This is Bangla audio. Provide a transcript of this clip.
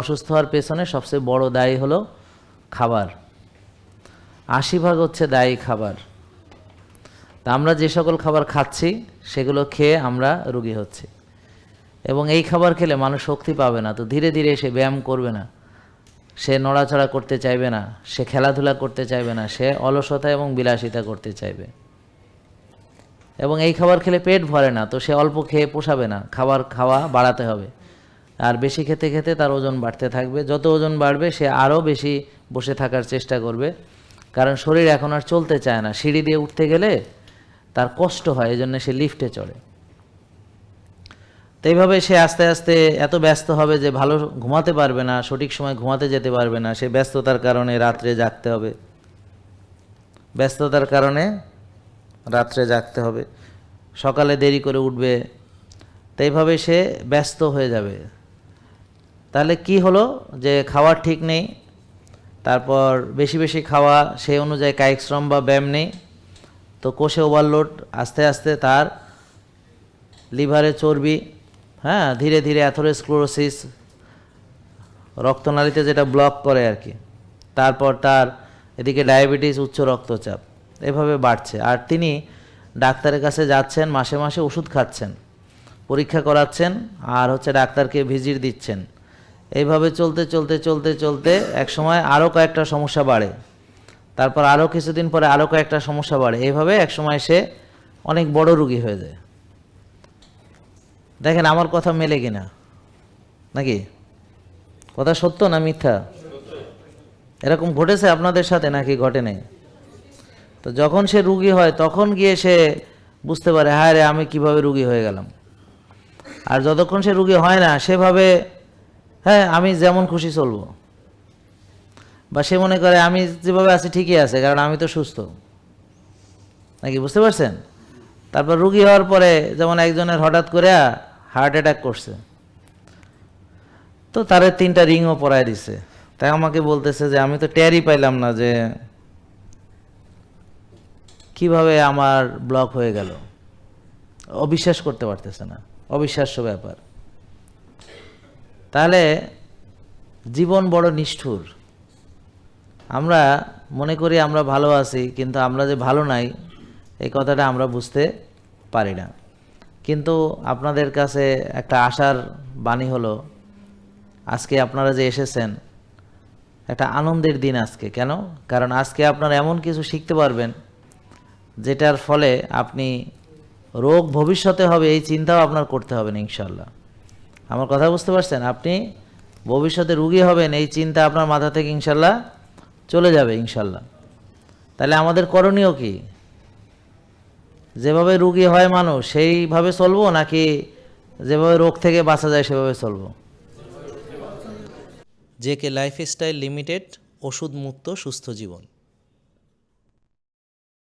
অসুস্থ হওয়ার পেছনে সবচেয়ে বড় দায়ী হলো খাবার। আশি ভাগ হচ্ছে দায়ী খাবার। তা আমরা যে সকল খাবার খাচ্ছি, সেগুলো খেয়ে আমরা রুগী হচ্ছি। এবং এই খাবার খেলে মানুষ শক্তি পাবে না, তো ধীরে ধীরে সে ব্যায়াম করবে না। সে নড়াচড়া করতে চাইবে না, সে খেলাধুলা করতে চাইবে না, সে অলসতা এবং বিলাসিতা করতে চাইবে। এবং এই খাবার খেলে পেট ভরে না, তো সে অল্প খেয়ে পোষাবে না, খাবার খাওয়া বাড়াতে হবে। আর বেশি খেতে খেতে তার ওজন বাড়তে থাকবে। যত ওজন বাড়বে, সে আরও বেশি বসে থাকার চেষ্টা করবে। কারণ শরীর এখন আর চলতে চায় না। সিঁড়ি দিয়ে উঠতে গেলে তার কষ্ট হয় এই জন্য সে লিফটে চড়ে। তো এইভাবে সে আস্তে আস্তে এত ব্যস্ত হবে যে ভালো ঘুমাতে পারবে না, সঠিক সময় ঘুমাতে যেতে পারবে না। সে ব্যস্ততার কারণে রাত্রে জাগতে হবে। ব্যস্ততার কারণে রাত্রে জাগতে হবে। সকালে দেরি করে উঠবে। তো এইভাবে সে ব্যস্ত হয়ে যাবে। তাহলে কি হলো যে খাওয়ার ঠিক নেই, তারপর বেশি বেশি খাওয়া, সেই অনুযায়ী কায়িক শ্রম বা ব্যায়াম নেই, তো কোষে ওভারলোড আস্তে আস্তে তার লিভারে চর্বি হ্যাঁ ধীরে ধীরে অ্যাথোরোস্ক্লোরোসিস রক্তনালীতে যেটা ব্লক করে আর কি, তারপর তার এদিকে ডায়াবেটিস উচ্চ রক্তচাপ, এভাবে বাড়ছে। আর তিনি ডাক্তারের কাছে যাচ্ছেন, মাসে মাসে ওষুধ খাচ্ছেন, পরীক্ষা করাচ্ছেন, আর হচ্ছে ডাক্তারকে ভিজিট দিচ্ছেন। এইভাবে চলতে চলতে চলতে চলতে এক সময় আরও কয়েকটা সমস্যা বাড়ে। তারপর আরও কিছুদিন পরে আরও কয়েকটা সমস্যা বাড়ে। এইভাবে এক সময় সে অনেক বড় রুগী হয়ে যায়। দেখেন, আমার কথা মেলে কিনা? নাকি? কথা সত্য না মিথ্যা? এরকম ঘটেছে আপনাদের সাথে নাকি ঘটে নেই? তো যখন সে রুগী হয়, তখন গিয়ে সে বুঝতে পারে, হায় রে, আমি কীভাবে রুগী হয়ে গেলাম? আর যতক্ষণ সে রুগী হয় না, সেভাবে হ্যাঁ আমি যেমন খুশি চলবো। বা সে মনে করে, আমি যেভাবে আছি ঠিকই আছে, কারণ আমি তো সুস্থ। নাকি বুঝতে পারছেন? তারপর রুগী হওয়ার পরে যেমন একজনের হঠাৎ করে হার্ট অ্যাটাক করছে, তো তারে তিনটা রিংও পরায় দিছে। তাই আমাকে বলতেছে যে, আমি তো টেরই পাইলাম না যে, কীভাবে আমার ব্লক হয়ে গেল? অবিশ্বাস করতে পারতেছে না। অবিশ্বাস্য ব্যাপার। তাহলে জীবন বড় নিষ্ঠুর। আমরা মনে করি আমরা ভালো আছি, কিন্তু আমরা যে ভালো নাই, এই কথাটা আমরা বুঝতে পারি না। কিন্তু আপনাদের কাছে একটা আশার বাণী হলো, আজকে আপনারা যে এসেছেন, একটা আনন্দের দিন আজকে। কেন? কারণ আজকে আপনারা এমন কিছু শিখতে পারবেন, যেটার ফলে আপনি রোগ ভবিষ্যতে হবে, এই চিন্তাও আপনার করতে হবে না ইনশাল্লাহ আমার কথা বুঝতে পারছেন? আপনি ভবিষ্যতে রুগী হবেন, এই চিন্তা আপনার মাথা থেকে ইনশাল্লাহ চলে যাবে, ইনশাল্লাহ। তাহলে আমাদের করণীয় কি? যেভাবে রুগী হয় মানুষ, সেইভাবে চলবো নাকি যেভাবে রোগ থেকে বাঁচা যায়, সেভাবে চলবো? জে কে লাইফস্টাইল লিমিটেড ওষুধ মুক্ত সুস্থ জীবন।